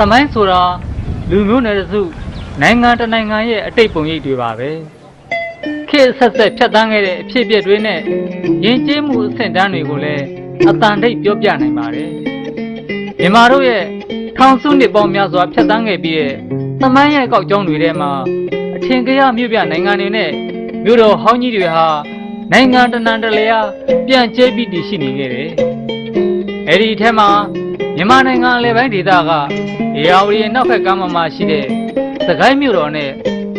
သမိုင်းဆိုတာလူမျိုးနယ်တစ်စုနိုင်ငံတစ်နိုင်ငံရဲ့အတိတ်ပုံရိပ်တွေပါပဲခေတ်ဆက်ဆက်ဖြတ်တန်းခဲ့တဲ့အဖြစ်အပျက်တွေနဲ့ယဉ်ကျေးမှုအဆင့်တန်းတွေကိုလည်းအတန်တိတ်ပြောပြနိုင်ပါတယ်မြန်မာတို့ရဲ့ထောင်စုနှစ်ပေါင်းများစွာဖြတ်တန်းခဲ့ပြီးတဲ့သမိုင်းရဲ့ကောက်ကြောင်းတွေထဲမှာအထင်ကရမြို့ပြနိုင်ငံတွေနဲ့မြို့တော်ဟောင်းကြီးတွေဟာနိုင်ငံတနန္တလျာပြန့်ကျဲပြီးတည်ရှိနေခဲ့တယ်အဲ့ဒီအထက်မှာမြန်မာနိုင်ငံအလယ်ပိုင်းဒေသက အေယာဝတီရဲ့နောက်ဘက်ကမ်းမှာရှိတဲ့သခိုင်းမြို့တော်နဲ့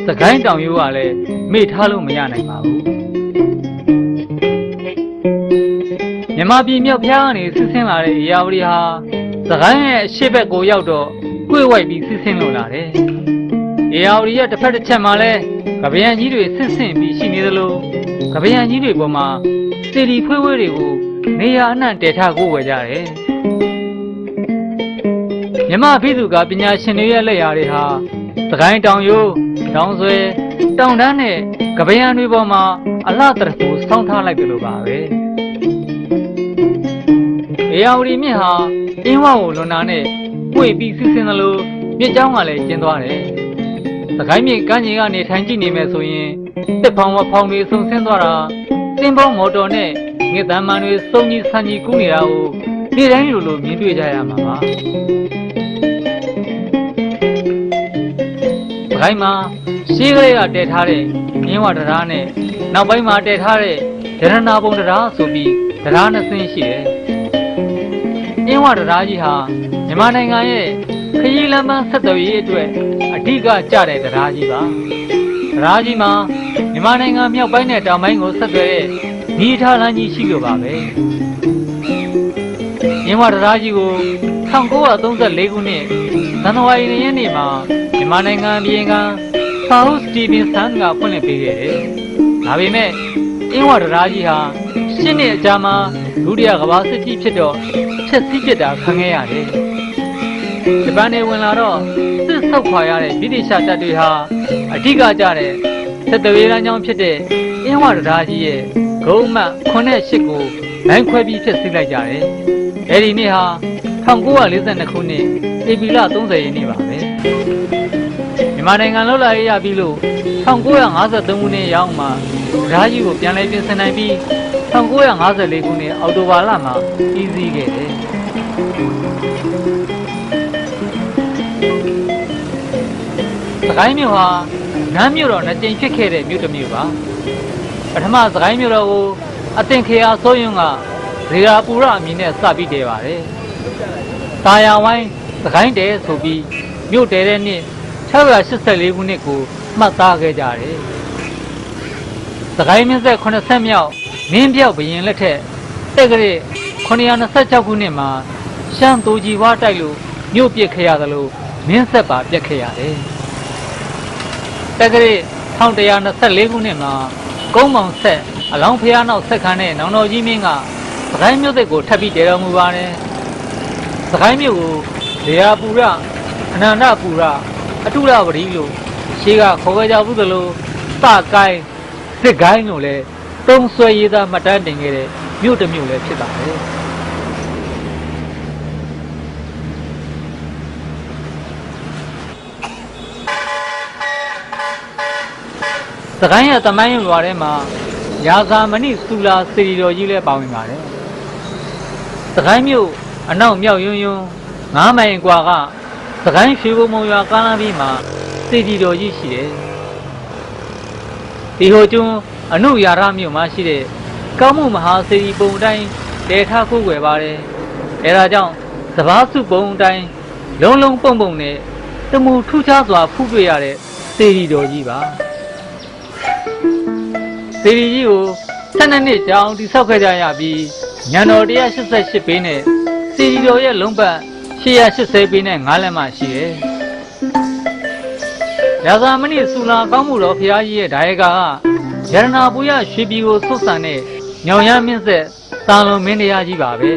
သခိုင်းတောင်ရိုးကလည်းမေ့ထားလို့မရနိုင်ပါဘူးမြန်မာပြည်မြောက်ဖျားကနေဆင်းဆင်းလာတဲ့အေယာဝတီဟာသခိုင်းရဲ့အရှိတ်ဘက်ကိုရောက်တော့ကွေ့ဝိုက်ပြီးဆင်းဆင်းလို့လာတယ်အေယာဝတီရဲ့တစ်ဖက်တစ်ချက်မှာလဲကပယံကြီးတွေဆင်းဆင်းပြီးရှိနေသလိုကပယံကြီးတွေပေါ်မှာစီဒီဖွေးဖွေးတွေကိုနေရာအနှံ့တည်ထားကိုဝယ်ကြတယ် မြမဖိစုကပညာရှင်တွေရဲ့လက်ရာတွေဟာသခိုင်းတောင်ရိုးတောင်ဆွဲတောင်တန်းနဲ့ကပယံတွေပေါ်မှာအလှတရကိုစောင်းထားလိုက်တယ်လို့ပါပဲအေယာဝတီမြစ်ဟာအင်းဝကိုလွန်နာနဲ့ပွေပြီးဆင်းဆင်းသလိုမြစ်ကြောင်းကလည်းကျင်းသွားတယ်သခိုင်းမြစ်ကမ်းခြေကနေထိုင်ကြည့်နေမယ်ဆိုရင်တစ်ဖောင်ဝဖောင်တွေဆုံဆင်းသွားတာစင်းပေါင်းမော်တော်နဲ့ငှက်တမ်းမှန်တွေစုံကြီးဆန်ကြီးကူးနေတာကိုနေ့တိုင်းလိုလိုမြင်တွေ့ကြရမှာပါ။ ခိုင်းမှာရှေးကလေးကတည်ထားတဲ့မြင်းဝတရားနဲ့နောက်ပိုင်းမှာတည်ထားတဲ့ဒရဏဘုံတရားဆိုပြီးတရားနှစ်ဆင်းရှိတယ်။မြင်းဝတရားကြီးဟာမြန်မာနိုင်ငံရဲ့ခရီးလမ်းမဆက်သွယ်ရေးအတွက်အဓိကကျတဲ့တရားကြီးပါ။တရားကြီးမှာမြန်မာနိုင်ငံမြောက်ပိုင်းနဲ့တောင်ပိုင်းကိုဆက်သွယ်တဲ့ဒီထားလမ်းကြီးရှိလို့ပါပဲ။မြင်းဝတရားကြီးကို 1934ခုနှစ်ဇန်နဝါရီလရက်နေ့မှာမြန်မာနိုင်ငံပြည်ကဆာဟုစတီဗင်ဆန်ကဖွင့်လှစ်ပေးခဲ့တယ်။ဒါပေမဲ့အင်းဝဒရာကြီးဟာရှင်းနှစ်အကြာမှာဒုတိယကမ္ဘာစစ်ကြီးဖြစ်တော့ဖျက်ဆီးပစ်တာခံခဲ့ရတယ်။ဂျပန်နေဝင်လာတော့စစ်ဆုတ်ခွာရတဲ့ဗြိတိရှတပ်တွေဟာအဓိကကျတဲ့စစ်သွေးလမ်းကြောင်းဖြစ်တဲ့အင်းဝဒရာကြီးရဲ့ဂုံးမှ98ကိုလိုင်းခွဲပြီးဖျက်ဆီးလိုက်ကြတယ်။အဲဒီနေ့ဟာ 1942ခုနှစ်ဧပြီလ30ရက်နေ့ပါပဲမြန်မာနိုင်ငံလှုပ်လာရရပြီးလို့1953ခုနှစ်ရောက်မှဓာကြီးကိုပြန်လည်ပြင်ဆင်နိုင်ပြီး1954ခုနှစ်အောက်တိုဘာလမှာပြီးစီးခဲ့တယ်စကိုင်းမြို့ဟာနမ်းမြို့တော်နှစ်ကြိမ်ဖြစ်ခဲ့တဲ့မြို့တစ်မြို့ပါပထမစကိုင်းမြို့တော်ကိုအသင်ခေယာစိုးယွန်းကဇေရာပူရအမည်နဲ့စပြီးတည်ပါတယ်။ တာယာဝိုင်းသခိုင်းတဲဆိုပြီးမြို့တဲတဲ့နှစ်684ခုနှစ်ကိုမှတ်သားခဲ့ကြတယ်။သခိုင်းမြင့်ဆက်80မြောက်မင်းပြောက်ဘရင်လက်ထက်တက်ကရ926ခုနှစ်မှာရှမ်းတူကြီးဝါတိုက်လို့မြို့ပြစ်ခဲ့ရသလိုမင်းဆက်ပါပြက်ခဲ့ရတယ်။တက်ကရ1124ခုနှစ်မှာကုန်းမောင်ဆက်အလောင်းဖျားနောက်ဆက်ခန်းတဲ့နောင်တော်ကြီးမင်းကသခိုင်းမြို့သစ်ကိုထပ်ပြီးတည်တော်မူပါတယ်။ သခိုင်းမြို့ကိုလေယာပူရအနန္တပူရအတုရပတိလို့ရှေးကခေါ်ခဲ့ကြဘူးသလိုစကိုင်းစစ်ကိုင်းလို့လည်းတုံးဆွဲရေးသားမှတ်တမ်းတင်ခဲ့တဲ့မြို့တစ်မြို့လည်းဖြစ်ပါတယ်။သခိုင်းရဲ့တမိုင်းရွာထဲမှာရာဇာမဏိစူလာစီရီတော်ကြီးလည်းပါဝင်ပါတယ်။သခိုင်းမြို့ အနောက်မြောက်ယွန်းယွန်း9မိုင်กว่าကသခိုင်းရွှေဘုံမုံရွာကားလမ်းပြီးမှာစီရီတော်ကြီးရှိတယ်။ဒီဟိုကျွန်းအနုရာရမြို့မှာရှိတဲ့ကောင်းမှုမဟာစီရီပုံတိုင်းတဲထားခိုးွယ်ပါတယ်။အဲဒါကြောင့်စဘာစုပုံတိုင်းလုံးလုံးပုံပုံနဲ့တမူထူးခြားစွာဖူးတွေ့ရတဲ့စီရီတော်ကြီးပါ။စီရီကြီးကို12နှစ်ကြာအောင်တိဆောက်ခဲ့ကြရပြီးညံတော်188ပေနဲ့ စီရီတော်ရဲ့လုံးပတ်180ပေနဲ့9လက်မှရှိတယ်။ရာဇာမဏိစူလာကောင်းမှုတော်ဖရာကြီးရဲ့ဒါယကာကရတနာပူရရွှေပြည်ကိုဆွတ်ဆန်တဲ့ညောင်ရမင်းဆက်တာလွန်မင်းတရားကြီးပါပဲ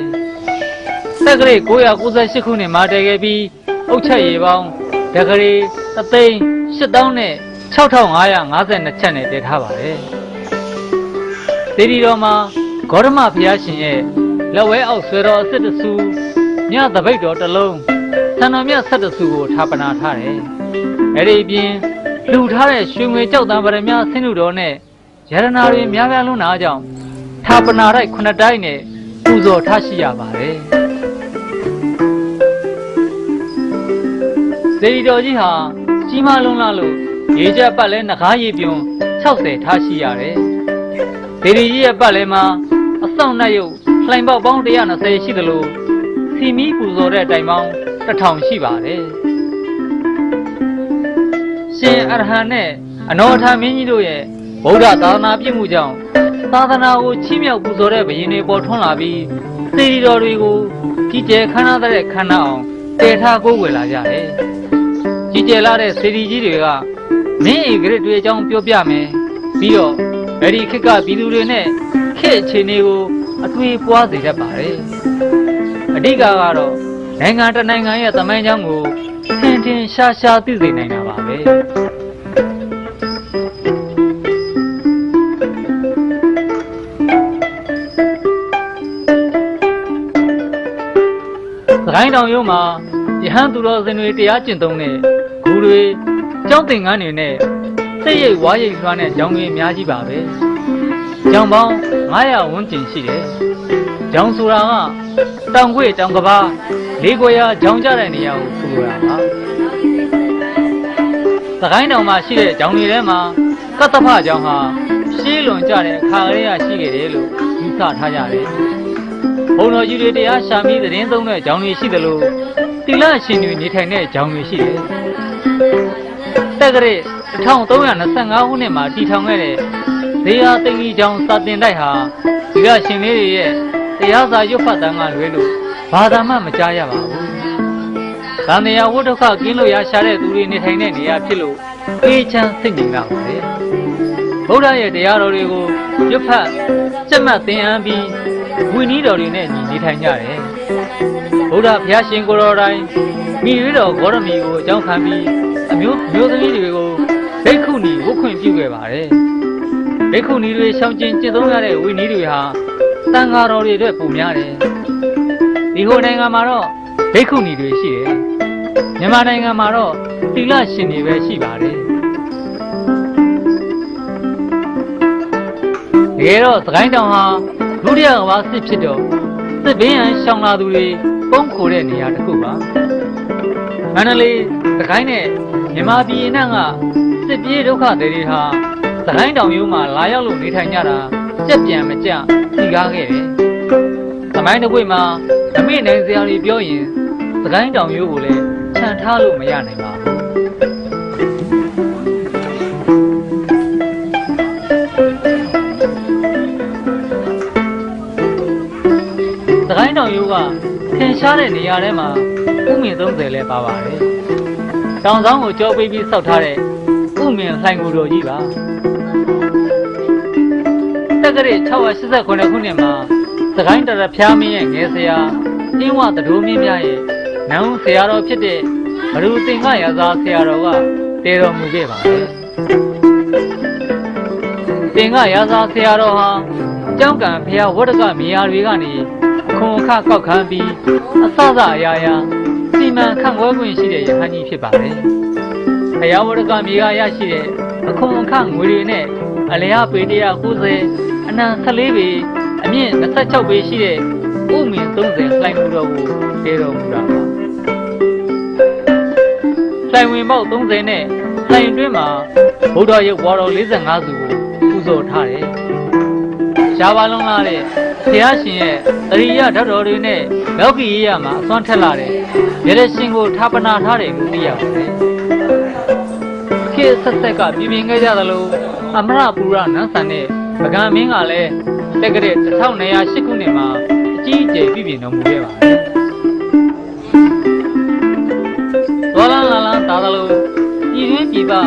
။သက်ကလေး998ခုနှစ်မှာတည်ခဲ့ပြီးအုတ်ချက်ရေပေါင်းဒဂရီသသိန်း8000နဲ့6552ချက်နဲ့တည်ထားပါတယ်။ဒေဒီတော်မှာဂေါရမဘုရားရှင်ရဲ့ လက်ဝဲအောက်ဆွဲတော်အစ်စ်တဆူညသပိတ်တော်တစ်လုံးဆံတော်မြတ်ဆက်တဆူကိုဌာပနာထားတယ်အဲ့ဒီအပြင်လှူထားတဲ့ရွှေငွေကြောက်တံပရမဆင်းလူတော်နဲ့ရတနာတွေများများလွန်းတာကြောင့်ဌာပနာတိုက်ခုနှစ်တိုင်းနဲ့ပူဇော်ထားရှိရပါတယ်စေတီတော်ကြီးဟာကြီးမားလွန်းလာလို့ရေကျက်ပတ်လဲငကားရည်ပြုံ60ထားရှိရတယ်။ဒေဒီကြီးရဲ့ပတ်လဲမှာအဆောင်နဲ့ရုပ် လှိုင်ပေါက်ပေါင်း120ရှိသလိုစီမီပူဇော်တဲ့တိုင်ပေါင်း1000ရှိပါတယ်။ရှင်အရဟံနဲ့အနောထမင်းကြီးတို့ရဲ့ဗုဒ္ဓသာသနာပြည့်မှုကြောင့်သာသနာကိုချီးမြှောက်ပူဇော်တဲ့ဘုရင်တွေပေါ်ထွန်းလာပြီးစေတီတော်တွေကိုကြီးကျယ်ခမ်းနားတဲ့ခမ်းနားအောင်တည်ထားကိုးကွယ်လာကြတယ်။ကြီးကျယ်လာတဲ့စေတီကြီးတွေကမင်းဧကရတွေအကြောင်းပြောပြမယ်ပြီးတော့ဗဒီခေတ်ကပြည်သူတွေနဲ့ခေတ်အခြေအနေကို အသွေးပွားစေတတ်ပါတယ်အဓိကကတော့နိုင်ငံတစ်နိုင်ငံရဲ့သမိုင်းကြောင်းကိုထင်ထင်ရှားရှားသိစေနိုင်တာပါပဲစကိုင်းတောင်ရုံးမှာယဟန်သူတော်စင်တွေတရားကျင့်သုံးတဲ့ဂူတွေကျောင်းသင်္ကန်းတွေနဲ့စိတ်ရိပ်ဝါရိပ်လွှမ်းတဲ့ကျောင်းတွေအများကြီးပါပဲ။ ကျောင်းပေါင်း900ဝန်းကျင်ရှိတယ်။ကျောင်းဆိုတာကတောင်ခွေတောင်ကဘာလေးခွေရကျောင်းကြတဲ့နေရာကိုဆိုလိုတာပါ။သခိုင်းတောင်မှာရှိတဲ့ကျောင်းတွေထဲမှာကတ္တဖကျောင်းဟာရှေးလွန်ကြတဲ့အခါကလေးကရှိခဲ့တယ်လို့ယူဆထားကြတယ်။ဘုံတော်ကြီးတွေတရားရှာမိသတင်းသုံးတဲ့ကျောင်းတွေရှိသလိုတိလရှင်တွေနေထိုင်တဲ့ကျောင်းတွေရှိတယ်။တက္ကရာ1325ခုနှစ်မှာတည်ထောင်ခဲ့တဲ့ ဇေယျသိင်္ဂီကျောင်းစာတင်တိုက်ဟာဒီကရှင်လေးတွေရဲ့တရားစာရွတ်ဖတ်တမ်းကလွဲလို့ဘာသာမှမကြားရပါဘူး။သံဃာဝဋ်ဒုက္ခကင်းလို့ရရှာတဲ့သူတွေနေထိုင်တဲ့နေရာဖြစ်လို့အေးချမ်းစိတ်ငြိမ်လာပါတယ်။ဗုဒ္ဓရဲ့တရားတော်တွေကိုရွတ်ဖတ်စက်မှတ်သင်အန်းပြီးဝိနည်းတော်တွေနဲ့ညီနေထိုင်ကြတယ်။ဗုဒ္ဓဘုရားရှင်ကိုယ်တော်တိုင်မိရွေးတော်ဂေါရမီကိုအကြောင်းခံပြီးအမျိုးမျိုးသမီးတွေကိုဘိက္ခုနီဝတ်ခွင့်ပြုခဲ့ပါတယ် ဘိက္ခုနီတွေရှောင်ကျဉ်ကျင့်သုံးရတဲ့ဝိနည်းတွေဟာတန်ဃာတော်တွေအတွက်ပုံများတယ်ဒီဟိုနိုင်ငံမှာတော့ဘိက္ခုနီတွေရှိတယ်မြန်မာနိုင်ငံမှာတော့သီလရှင်တွေပဲရှိပါတယ်တကယ်တော့သခိုင်းတောင်ဟာဒုတိယကမ္ဘာစစ်ဖြစ်တော့စစ်ဘင်းရန်ရှောင်လာသူတွေပုံခိုတဲ့နေရာတစ်ခုပါမန္တလေးသခိုင်းနဲ့မြန်မာပြည်အနှံ့ကစစ်ပြေးဒုက္ခတွေဟာ သခိုင်းတောင်ရိုးမှာလာရောက်လို့နေထိုင်ကြတာကြက်ပြန်မကြသိကားခဲ့တယ်။သမိုင်းတစ်ပွင့်မှာအမိနိုင်စရာတွေပြောရင်သခိုင်းတောင်ရိုးကိုလည်းခြံထားလို့မရနိုင်ပါဘူး။သခိုင်းတောင်ရိုးကထင်ရှားတဲ့နေရာထဲမှာဥမြင့်30လဲပါပါတယ်။တောင်ဆောင်ကိုကြောပေးပြီးစောက်ထားတဲ့ဥမြင့်လှိုင်ကိုတော်ကြီးပါ။တ က္ကရာ689ခုနှစ်မှာသခိုင်းတရဖျားမင်းရဲ့ငယ်ဆရာအင်းဝတတိုးမင်းများရဲ့နန်းဆရာတော်ဖြစ်တဲ့ဘရူသင်္ကရာဇာဆရာတော်ကတည်တော်မူခဲ့ပါတယ်။သင်္ကရာဇာဆရာတော်ဟာကျောင်းကံဖျားဝတ္တကမြေယာတွေကနေခွန်အခကောက်ခံပြီးအစစအရာရာစီမံခန့်ခွဲခွင့်ရှိတဲ့ယဟန်ကြီးဖြစ်ပါတယ်။ဘုရားဝရကမြေကရရှိတဲ့အခွန်အခငွေတွေနဲ့အလျားပေ190 အနံ14ပေအမြင့်26ပေရှိတဲ့ဥမင်30လှိုင်မှုတော်ကိုတည်တော်မူတာပါ။လှိုင်ဝင်ပေါက်30နဲ့လှိုင်တွင်းမှာဗုဒ္ဓရုပ်ဘွားတော်45စုကိုပူဇော်ထားတယ်။ရှားပါလုံးလာတဲ့ဘုရားရှင်ရဲ့အရိယဓာတ်တော်တွေနဲ့လောကီရေးရမှာအစွမ်းထက်လာတဲ့ရရရှင်ကိုဌာပနာထားတယ်လို့သိရပါတယ်။ခေတ်ဆက်ဆက်ကပြည်ပြင်ခဲ့ကြသလိုအမရပူရနန်းဆန်တဲ့ ပကံမင်းကလည်းတက်ကတဲ့1908ခုနှစ်မှာအကြီးအကျယ်ပြည်ပြင်တော်မူခဲ့ပါတယ်။ဒေါ်လာလာလာသာသလိုပြည်တွင်းပြည်ပဘု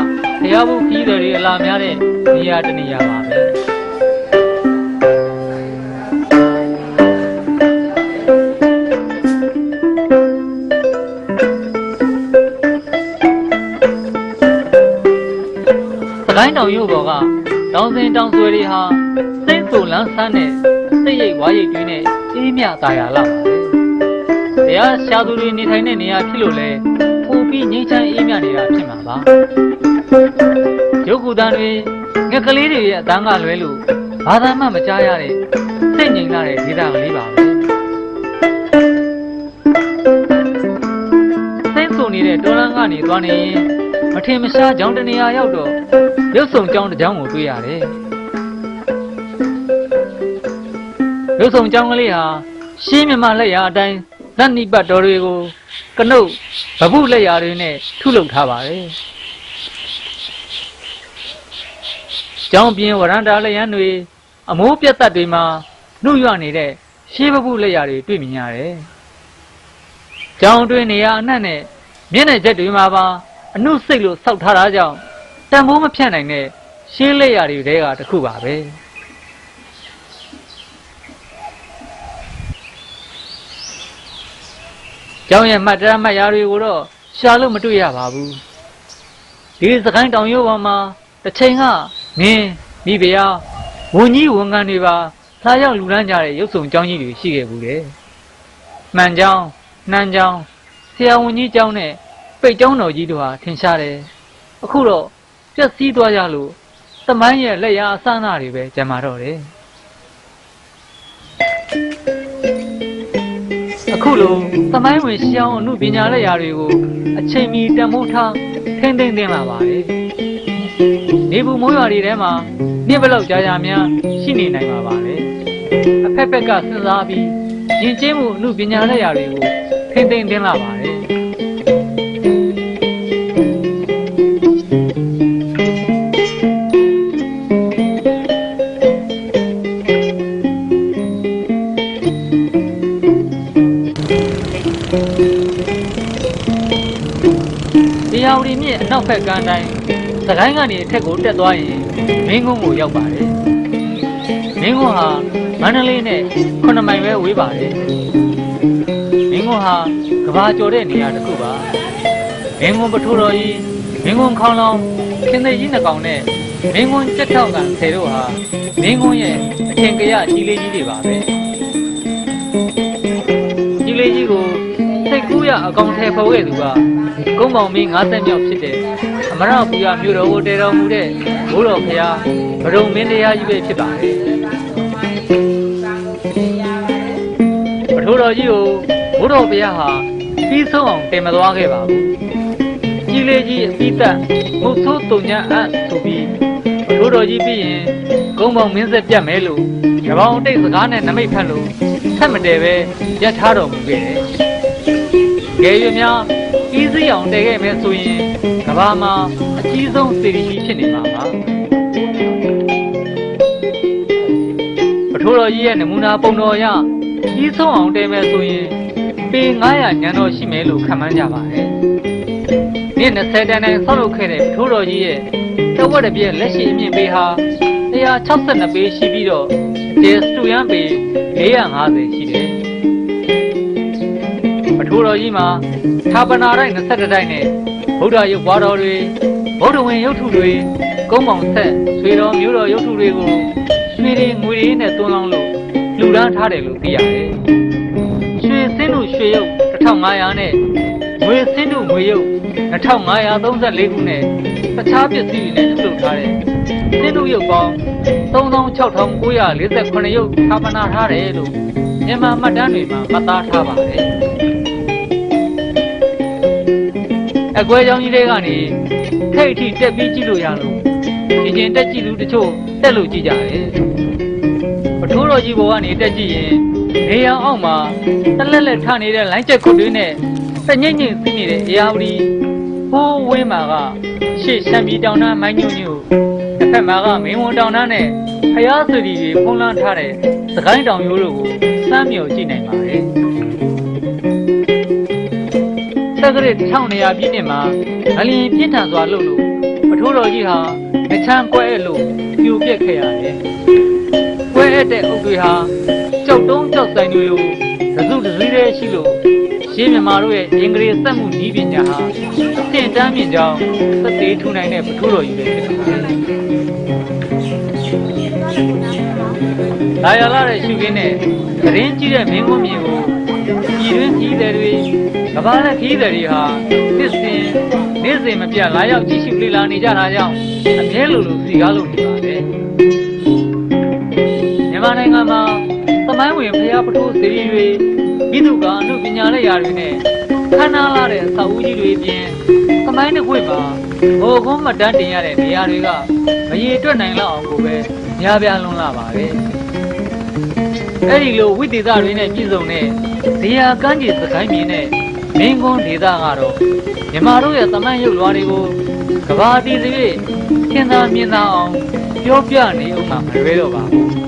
ရားဘုခီးတော်တွေအလာများတဲ့နေရာတစ်နေရာပါပဲ။စကိုင်းတောင်ရုပ်ပေါ်က တောင်စင်တောင်ဆွေတွေဟာစိတ်ဆူလန်းဆန်းတဲ့စိတ်ရိပ်ဝါရိပ်တွင်းနဲ့အေးမြတာယာလာပါတယ်တရားရှာသူတွေနေထိုင်တဲ့နေရာဖြစ်လို့လဲပိုပြီးငြိမ်းချမ်းအေးမြနေတာဖြစ်မှာပါရုပ်ကူတန်တွေငက်ကလေးတွေရဲ့အတန်းကလွဲလို့ဘာသာမှမကြားရတဲ့စိတ်ငြိမ်လာတဲ့ဒေသကလေးပါပဲစိတ်ဆုံနေတဲ့တော်လန်းကနေသွားနေရင်မထင်မရှားကြောင်တနေရာရောက်တော့ ရုပ်ဆောင်ကြောင်တစ်ကြောင်ကိုတွေ့ရတယ်ရုပ်ဆောင်ကြောင်ကလေးဟာရှင်းမြမလက်ရာအတိုင်းလက်နိပတ်တော်တွေကိုကနုတ်ဗပုလက်ရာတွေနဲ့ထုလုပ်ထားပါတယ်ကျောင်းပြင်ဝရန္တာလျံတွေအမိုးပြတ်သက်တွေမှာနှုတ်ရနေတဲ့ရှေးဗပုလက်ရာတွေတွေ့မြင်ရတယ်ကျောင်းတွင်နေရာအနှံ့နဲ့မျက်နှာချက်တွေမှာပါအနုစိတ်လို့စောက်ထားတာကြောင့် တန်ဖိုးမဖြတ်နိုင်တဲ့ရှေးလက်ရာတွေတဲကတစ်ခုပါပဲကျောင်းရဲ့မှတ်တရမှတ်ရာတွေကိုတော့ရှာလို့မတွေ့ရပါဘူးဒီစကိုင်းတောင်ရိုးပေါ်မှာတစ်ချိန်ကမင်းမိဖုရားဝန်ကြီးဝန်ခံတွေပါလာရောက်လူလန်းကြတဲ့ရုပ်ဆောင်ကျောင်းကြီးတွေရှိခဲ့ဘူးလေမှန်ကျောင်းနှမ်းကျောင်းဆရာဝန်ကြီးကျောင်းနဲ့ပိတ်ကျောင်းတော်ကြီးတို့ဟာထင်ရှားတယ်အခုတော့ ပြက်စီးသွားကြလို့သမိုင်းရဲ့လက်ရာအစအနတွေပဲကျန်မာတော့တယ်အခုလိုသမိုင်းဝင်ရှောင်းအမှုပညာလက်ရာတွေကိုအချိန်မီတန်ဖိုးထားထိမ့်သိမ့်သိမ့်လာပါတယ်နေဘူးမိုးရွာတွေထဲမှာနှစ်ဘလောက်ကြာကြာများရှိနေနိုင်ပါပါလေအဖက်ဖက်ကစဉ်းစားပြီးယဉ်ကျေးမှုအမှုပညာလက်ရာတွေကိုထိမ့်သိမ့်သိမ့်လာပါတ နောက်ဘက်ကမ်းတိုင်းစကိုင်းကနေအထက်ကိုတက်သွားရင်မင်းကုန်းကိုရောက်ပါတယ်မင်းကုန်းဟာမန္တလေးနဲ့9မိုင်ပဲဝေးပါတယ်မင်းကုန်းဟာကဘာကျော်တဲ့နေရာတစ်ခုပါမင်းကုန်းပထိုးတော်ကြီးမင်းကုန်းခေါင်းလောင်းခင်သေးကြီးနှကောင်နဲ့မင်းကုန်းကြက်ထောက်ကန်ဆယ်တို့ဟာမင်းကုန်းရဲ့အထင်ကရကြီးလေးကြီးတွေပါပဲကြီးလေးကြီးကိုစိတ်ကူးရအကောင်ထဲပေါ်ခဲ့သူက ကုန်းပေါင်မင်း50မြောက်ဖြစ်တဲ့အမရပူရမြို့တော်ကိုတည်တော်မူတဲ့ဘိုးတော်ဖရာဗရုံမင်းတရားကြီးပဲဖြစ်ပါတယ်ပထိုးတော်ကြီးကိုဘိုးတော်ဖရာဟာပြီးဆုံးအောင်တင်မသွားခဲ့ပါဘူးကြီးလေးကြီးအပိသက်မုတ်ဆိုးတုံညာအပ်ဆိုပြီးပထိုးတော်ကြီးပြီးရင်ကုန်းပေါင်မင်းဆက်ပြတ်မယ်လို့ရပောင်တိတ်စကားနဲ့နမိတ်ဖတ်လို့ဆက်မတည်ပဲရက်ထားတော်မူခဲ့တယ်။ကဲရများ ပြီးစီးအောင်တည်ခဲ့မယ်ဆိုရင်ကဘာမှာအကြီးဆုံးစီရီကြီးဖြစ်နေမှာပါပထိုးတော်ကြီးရဲ့နမူနာပုံတော်ရကြီးဆုံးအောင်တည်မယ်ဆိုရင်ပေ900ညံတော်ရှိမယ်လို့ခန့်မှန်းကြပါတယ်နေ့20တန်းနဲ့ဆောက်လုပ်ခဲ့တဲ့ပထိုးတော်ကြီးရဲ့တဝက်တစ်ပြည့်လက်ရှိအမြင့်ပေဟာ162ပေရှိပြီးတော့ဒေစတူယန်ပေ450ရှိတယ် ပထိုးတော်ကြီးမှာဌာပနာတိုင်း22တိုင်းနဲ့ဗုဒ္ဓရုပ်ပွားတော်တွေဗုဒ္ဓဝင်ရုပ်ထုတွေကုန်းပေါင်ဆက်ဆွေတော်မျိုးတော်ရုပ်ထုတွေကိုရွှေတွေငွေတွေနဲ့သွန်းလောင်းလို့လူဒန်းထားတယ်လို့သိရတယ်။ရွှေစင်းတို့ရွှေရုပ်1500နဲ့ငွေစင်းတို့ငွေရုပ်2534ခုနဲ့တခြားပစ္စည်းတွေနဲ့ထုတ်လုပ်ထားတဲ့စင်းတို့ရုပ်ပေါင်း36948ရုပ်ဌာပနာထားတယ်လို့မြန်မာမှတ်တမ်းတွေမှာမှတ်သားထားပါတယ်။ အကွဲကြောင်ကြီးတွေကနေထိတ်အထိတက်ပြီးကြည့်လို့ရလို့ဒီကျင်တက်ကြည့်လူတချို့တက်လို့ကြည့်ကြတယ်ပထိုးတော်ကြီးဘောကနေတက်ကြည့်ရင်နေရန်အောက်မှာတလက်လက်ထနေတဲ့လိုင်းချက်ခုတွေနဲ့တညိမ့်ညိမ့်စီးနေတဲ့အေယာဝတီဟိုးဝင်းမာကရှေ့ရှမ်းပြည်တောင်တန်းမိုင်းညွညွတစ်ဖက်မှာကမင်းဝန်တောင်တန်းနဲ့ဖျားစရီတွေဖုံးလန်းထားတဲ့သခိုင်းတောင်ရိုးတို့ကိုစမ်းမြော်ကြည့်နိုင်ပါတယ် တက္ကရာ1200ပြည့်နှစ်မှာအလင်းပြင်းထန်စွာလှုပ်လို့ပထိုးတော်ကြီးဟာမချမ်းကွဲအပ်လို့ပြိုပြက်ခဲ့ရတယ်။ကွဲအပ်တဲ့အုပ်တွေဟာကြောက်တုံးကြောက်ဆိုင်တွေလိုသစုတစည်းတည်းရှိလို့ရှင်းမြန်မာတို့ရဲ့အင်္ဂလိပ်စက်မှုဤပညာဟာအသင်တန်းမြင့်ကြောင်းသသေးထူနိုင်တဲ့ပထိုးတော်ကြီးပဲဖြစ်ပါတယ်။ဒါရလာတဲ့ရှုခင်းနဲ့ဂရင်းကြီးတဲ့မင်းကွန်းမြေကိုရပြည်တွင်းခီးသည်တွေ ကဘာနဲ့ခီးသည်တွေဟာနှစ်စဉ်နေ့စဉ်မပြတ်လာရောက်ကြည့်ရှုလေ့လာနေကြတာကြောင့်အမြဲလိုလိုစီကားလို့နေပါတယ်မြန်မာနိုင်ငံမှာသမိုင်းဝင်ဖျားပထိုးစီရီတွေမိသူကအမှုပညာလက်ရာတွေနဲ့ခမ်းနားလာတဲ့အဆောက်အဦကြီးတွေအပြင်သမိုင်းတစ်ခွေမှာဘောကုန်းမတန်းတင်ရတဲ့နေရာတွေကမရေတွက်နိုင်လောက်အောင်ကိုပဲများပြားလွန်းလာပါတယ်အဲ့ဒီလိုဝိသေသတွေနဲ့ပြည့်စုံတဲ့ဇေယျကမ်းခြေစကိုင်းမြေနဲ့ မင်းကွန်းဒေသကတော့မြန်မာတို့ရဲ့သမိုင်းရုပ်လွှာတွေကိုကဘာတီစီ၍သင်သာမြင်သာအောင်ပြောပြနေအောင်မှမလွဲတော့ပါဘူး